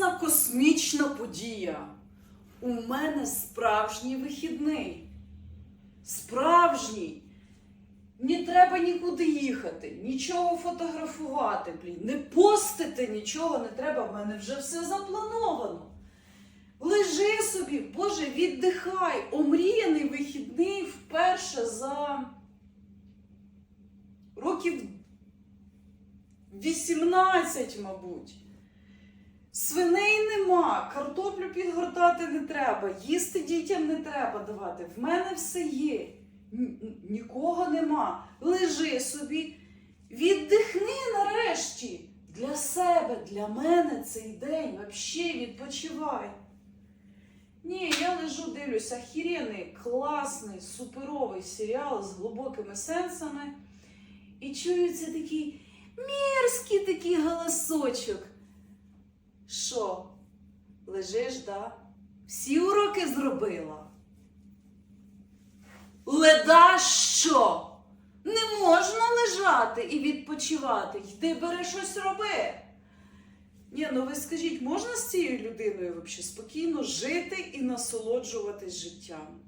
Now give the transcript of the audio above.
Дійсна космічна подія. У мене справжній вихідний. Справжній. Не треба нікуди їхати, нічого фотографувати, блін, не постити нічого не треба, в мене вже все заплановано. Лежи собі, Боже, віддихай. Омріяний вихідний вперше за років 18, мабуть. Свиней нема, картоплю підгортати не треба, їсти дітям не треба давати. В мене все є. Нікого нема. Лежи собі, віддихни нарешті. Для себе, для мене цей день взагалі відпочивай. Ні, я лежу, дивлюся, охеренний, класний, суперовий серіал з глибокими сенсами. І чується такий мерзкий такий голосочок. Що, лежиш, да? Всі уроки зробила? Леда що? Не можна лежати і відпочивати. Йди бери щось роби. Ні, ну ви скажіть, можна з цією людиною взагалі спокійно жити і насолоджуватись життям?